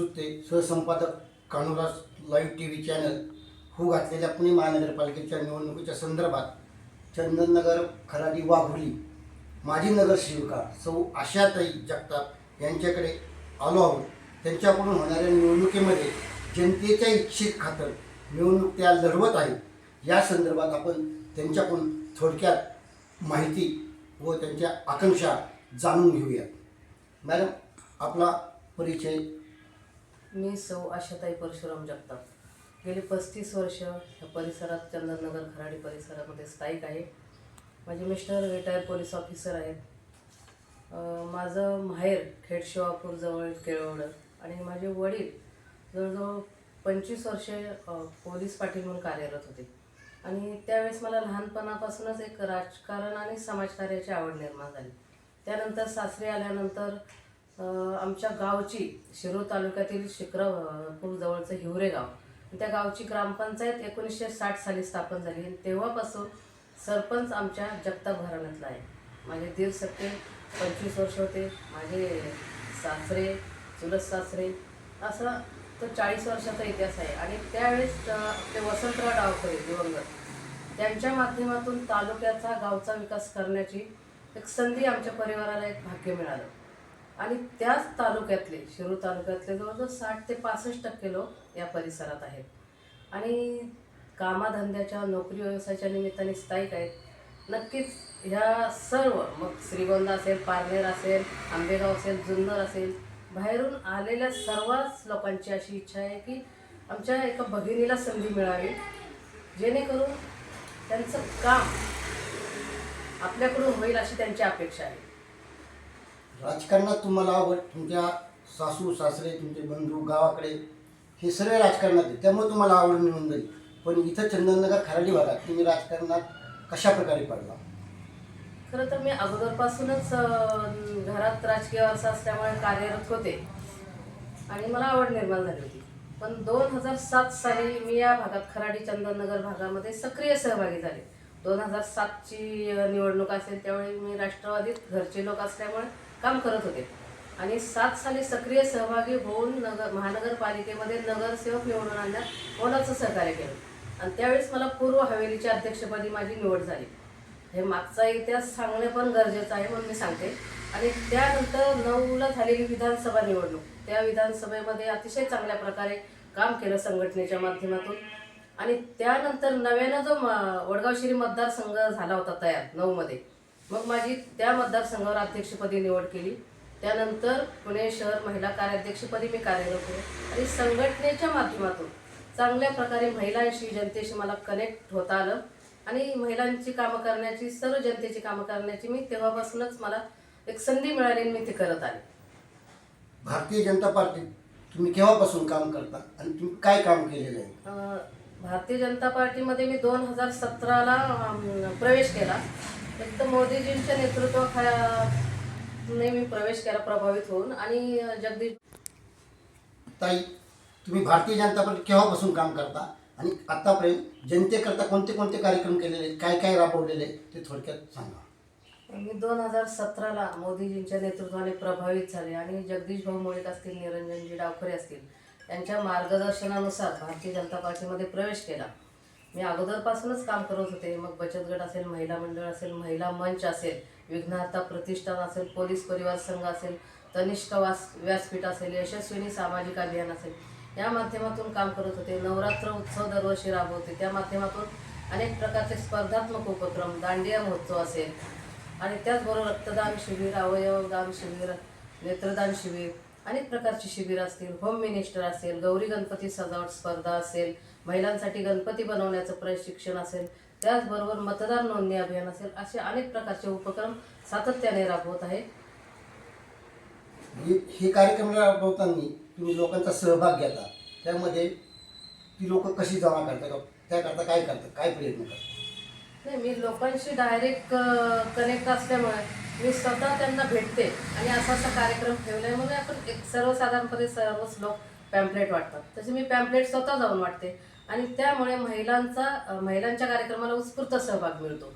सुचते सहसंपादक Kanuraj live T V channel हू घातलेल्या पुणे महानगरपालिकेच्या निवडणुकीच्या संदर्भात चंदननगर खराडी वाघुली माजी नगरसेविका सौ आशाताई जगताप यांच्याकडे आलो आहोत. त्यांच्याकडून होणाऱ्या निवडणुकीमध्ये जनतेच्या इच्छित खातर निवडणूक त्या लढवत आहेत. या संदर्भात आपण त्यांच्याकडून थोडक्यात माहिती व त्यांच्या आकांक्षा जाणून घेऊयात. मॅडम आपला परिचय मी सौ आशाताई परशुराम जगताप. गेली पस्तीस वर्ष या परिसरात चंदननगर खराडी परिसरामध्ये स्थायिक आहे. माझे मिस्टर रिटायर पोलीस ऑफिसर आहेत. माझं माहेर खेड शिवापूर केळवड आणि माझे वडील जवळजवळ पंचवीस वर्षे पोलीस पाटील म्हणून कार्यरत होते. आणि त्यावेळेस मला लहानपणापासूनच एक राजकारण आणि समाजकार्याची आवड निर्माण झाली. त्यानंतर सासरी आल्यानंतर आमच्या गावची शिरूर तालुक्यातील शिक्रापूर जवळचं हिवरे गाव. त्या गावची ग्रामपंचायत एकोणीसशे साठ साली स्थापन झाली आणि तेव्हापासून सरपंच आमच्या जगताप घराण्यातला आहे. माझे दीर सत्ते पंचवीस वर्ष होते. माझे सासरे चुलत सासरे असा तो चाळीस वर्षाचा इतिहास आहे. आणि त्यावेळेस ते वसंतराव डावकरे दिवंगत त्यांच्या माध्यमातून तालुक्याचा गावचा विकास करण्याची एक संधी आमच्या परिवाराला एक भाग्य मिळालं. आणि त्याच तालुक्यातले शिरूर तालुक्यातले जवळजवळ साठ ते पासष्ट टक्के लोक या परिसरात आहेत. आणि कामाधंद्याच्या नोकरी व्यवसायाच्या निमित्ताने स्थायिक आहेत. नक्कीच ह्या सर्व मग श्रीगोंदा असेल पारनेर असेल आंबेगाव असेल जुन्नर असेल बाहेरून आलेल्या सर्वच लोकांची अशी इच्छा आहे की आमच्या एका भगिनीला संधी मिळावी. जेणेकरून त्यांचं काम आपल्याकडून होईल अशी त्यांची अपेक्षा आहे. राजकारणात तुम्हाला आवड तुमच्या सासू सासरे तुमचे बंधू गावाकडे हे सर्व राजकारणात आहे त्यामुळे तुम्हाला आवड मिळून जाईल. पण इथं चंदननगर खराडी भागात तुम्ही राजकारणात कशा प्रकारे पडला? खरं तर मी अगोदरपासूनच अं, घरात राजकीय वारसा असल्यामुळे कार्यरत होते. आणि मला आवड निर्माण झाली होती. पण दोन हजार सात साली मी या भागात खराडी चंदननगर भागामध्ये सक्रिय सहभागी झाले. दोन हजार सातची निवडणूक असेल त्यावेळी मी राष्ट्रवादीत घरचे लोक असल्यामुळे काम करत होते. आणि सात साली सक्रिय सहभागी होऊन नगर महानगरपालिकेमध्ये नगरसेवक निवडून आणण्यात मोलाचं सहकार्य केलं? आणि त्यावेळेस मला पूर्व हवेलीच्या अध्यक्षपदी माझी निवड झाली. हे मागचा इतिहास सांगणे पण गरजेचं आहे म्हणून मी सांगते. आणि त्यानंतर नऊला झालेली विधानसभा निवडणूक. त्या विधानसभेमध्ये अतिशय चांगल्या प्रकारे काम केलं संघटनेच्या माध्यमातून. आणि त्यानंतर नव्यानं जो म- वडगाव शिरी मतदारसंघ झाला होता तयार नऊमध्ये. मग माझी त्या मतदारसंघावर अध्यक्षपदी निवड केली. त्यानंतर पुणे शहर महिला कार्याध्यक्षपदी मी कार्यरत होते. आणि संघटनेच्या माध्यमातून चांगल्या प्रकारे महिलांशी जनतेशी मला कनेक्ट होता आलं. आणि महिलांची कामं करण्याची सर्व जनतेची कामं करण्याची मी तेव्हापासूनच मला एक संधी मिळाली आणि मी ते करत आले. भारतीय जनता पार्टी तुम्ही केव्हापासून काम करता आणि तुम्ही काय काम केलेलं आहे? भारतीय जनता पार्टीमध्ये मी दोन हजार सतराला प्रवेश केला. एक तर मोदीजींच्या नेतृत्वाखाली मी प्रवेश केला प्रभावित होऊन. आणि जगदीश ताई तुम्ही भारतीय जनता पार्टी केव्हापासून काम करता? आणि आतापर्यंत जनतेकरता कोणते कोणते कार्यक्रम केलेले काय काय राबवलेले ते थोडक्यात सांगा. मी दोन हजार सतराला मोदीजींच्या नेतृत्वाने प्रभावित झाले आणि जगदीश भाऊ मुळीक असतील निरंजनजी डावखरे असतील यांच्या मार्गदर्शनानुसार भारतीय जनता पार्टीमध्ये प्रवेश केला. मी अगोदरपासूनच काम करत होते. मग बचत गट असेल महिला मंडळ असेल महिला मंच असेल विघ्नहर्ता प्रतिष्ठान असेल पोलीस परिवार संघ असेल तनिष्क वास व्यासपीठ असेल यशस्विनी सामाजिक अभियान असेल या माध्यमातून काम करत होते. नवरात्र उत्सव दरवर्षी राबवते. त्या माध्यमातून अनेक प्रकारचे स्पर्धात्मक उपक्रम दांडिया महोत्सव असेल आणि त्याचबरोबर रक्तदान शिबिर अवयवदान शिबिर नेत्रदान शिबिर अनेक प्रकारची शिबिर असतील. होम मिनिस्टर असेल गौरी गणपती सजावट स्पर्धा असेल महिलांसाठी गणपती बनवण्याचं प्रशिक्षण असेल त्याचबरोबर मतदार नोंदणी अभियान असेल असे अनेक प्रकारचे उपक्रम सातत्याने राबवत आहे हे हे कार्यक्रम राबवताना तुम्ही लोकांचा सहभाग घेता त्यामध्ये ती लोक कशी जमा करतात त्याकरता काय करतात काय प्रयत्न करतात? नाही मी लोकांशी डायरेक्ट कनेक्ट असल्यामुळे मी स्वतः त्यांना भेटते आणि असा असा कार्यक्रम ठेवलाय म्हणून आपण एक सर्वसाधारणपणे सर्वच लोक पॅम्पलेट वाटतात. तसे मी पॅम्पलेट स्वतः जाऊन वाटते. आणि त्यामुळे महिलांचा महिलांच्या कार्यक्रमाला उत्स्फूर्त सहभाग मिळतो.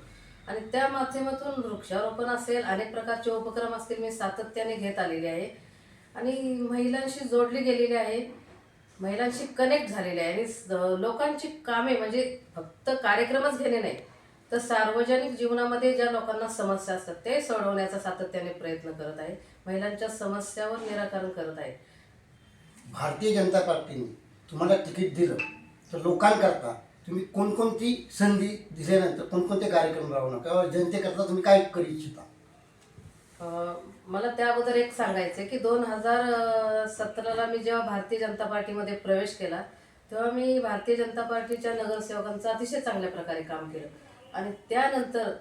आणि त्या माध्यमातून वृक्षारोपण असेल अनेक प्रकारचे उपक्रम असतील मी सातत्याने घेत आलेले आहे. आणि महिलांशी जोडली गेलेली आहे महिलांशी कनेक्ट झालेली आहे. आणि लोकांची कामे म्हणजे फक्त कार्यक्रमच घेणे नाही तर सार्वजनिक जीवनामध्ये ज्या लोकांना समस्या असतात ते सोडवण्याचा सातत्याने प्रयत्न करत आहे. महिलांच्या समस्यावर निराकरण करत आहे. भारतीय जनता पार्टीने तुम्हाला तिकीट दिलं. तर लोकांकरता तुम्ही कोणकोणती संधी दिल्यानंतर कोणकोणते कार्यक्रम राबवणार किंवा जनतेकरता तुम्ही काय करू इच्छिता? मला त्या अगोदर एक सांगायचं आहे की दोन हजार सतराला मी जेव्हा भारतीय जनता पार्टीमध्ये प्रवेश केला तेव्हा मी भारतीय जनता पार्टीच्या नगरसेवकांचं अतिशय चांगल्या प्रकारे काम केलं. आणि त्यानंतर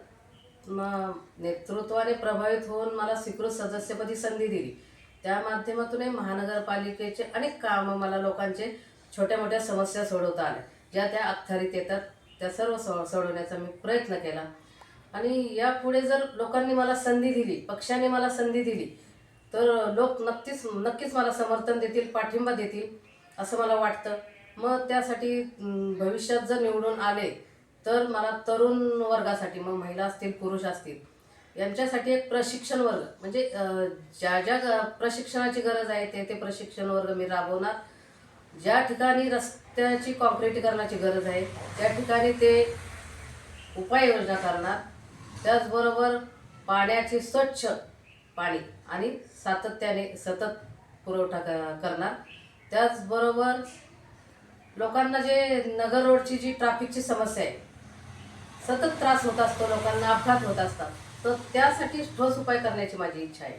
नेतृत्वाने प्रभावित होऊन मला स्वीकृत सदस्यपदी संधी दिली. त्या माध्यमातूनही महानगरपालिकेचे अनेक कामं मला लोकांचे छोट्या मोठ्या समस्या सोडवता आल्या. ज्या त्या अखत्यारीत येतात त्या सर्व सो सोडवण्याचा मी प्रयत्न केला. आणि यापुढे जर लोकांनी मला संधी दिली पक्षाने मला संधी दिली तर लोक नक्कीच नक्कीच मला समर्थन देतील पाठिंबा देतील असं मला वाटतं. मग त्यासाठी भविष्यात जर निवडून आले तर मला तरुण वर्गासाठी मग महिला असतील पुरुष असतील यांच्यासाठी एक प्रशिक्षण वर्ग म्हणजे ज्या ज्या ग- प्रशिक्षणाची गरज आहे ते ते प्रशिक्षण वर्ग मी राबवणार. ज्या ठिकाणी रस्त्याची कॉन्क्रिटीकरणाची गरज आहे त्या ठिकाणी ते उपाययोजना करणार. त्याचबरोबर पाण्याची स्वच्छ पाणी आणि सातत्याने सतत पुरवठा क- करणार. त्याचबरोबर लोकांना जे नगर रोडची जी ट्रॅफिकची समस्या आहे सतत त्रास होत असतो लोकांना अपघात होत असतात तर त्यासाठी ठोस उपाय करण्याची माझी इच्छा आहे.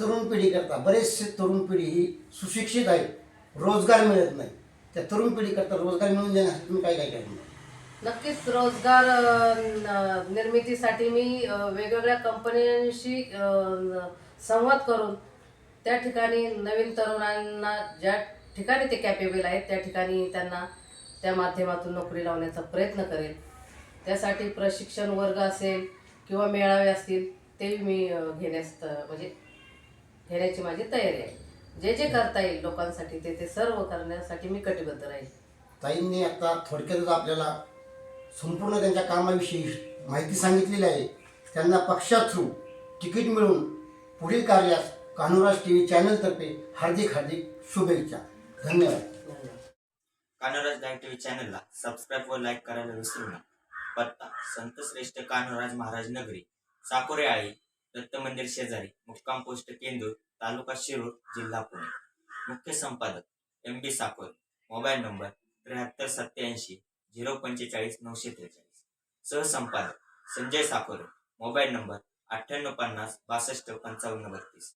तरुण पिढीकरता बरेचसे तरुण पिढी ही सुशिक्षित आहे रोजगार मिळत नाही. त्या तरुण पिढीकरता रोजगार मिळून देण्यासाठी तुम्ही काय काय करणार? नक्कीच रोजगार निर्मितीसाठी मी वेगवेगळ्या कंपन्यांशी संवाद करून त्या ठिकाणी नवीन तरुणांना ज्या ठिकाणी ते कॅपेबल आहेत त्या ठिकाणी त्यांना त्या माध्यमातून नोकरी लावण्याचा प्रयत्न करेल त्यासाठी प्रशिक्षण वर्ग असेल किंवा मेळावे असतील तेही मी घेण्यास त- म्हणजे घेण्याची माझी तयारी आहे. जे जे करता येईल लोकांसाठी ते ते सर्व करण्यासाठी मी कटिबद्ध राहील. ताईंनी आता थोडक्यातच आपल्याला संपूर्ण त्यांच्या कामाविषयी माहिती सांगितलेली आहे. त्यांना पक्षा थ्रू तिकीट मिळून पुढील कार्यास कान्होराज टी व्ही चॅनलतर्फे हार्दिक हार्दिक शुभेच्छा. धन्यवाद. धन्यवाद. कान्होराज लाईव्ह टीव्ही चॅनलला सबस्क्राईब व लाईक करायला विसरू नका. पत्ता संत श्रेष्ठ कान्होराज महाराज नगरी साकोरे आळी दत्त मंदिर शेजारी मुक्काम पोस्ट केंदूर तालुका शिरूर जिल्हा पुणे. मुख्य संपादक M B Sakor mobile number त्र्याहत्तर सत्याऐंशी झिरो पंचेचाळीस नऊशे त्रेचाळीस. सहसंपादक संजय साकोरे. मोबाईल नंबर अठ्ठ्याण्णव पन्नास बासष्ट पंचावन्न बत्तीस.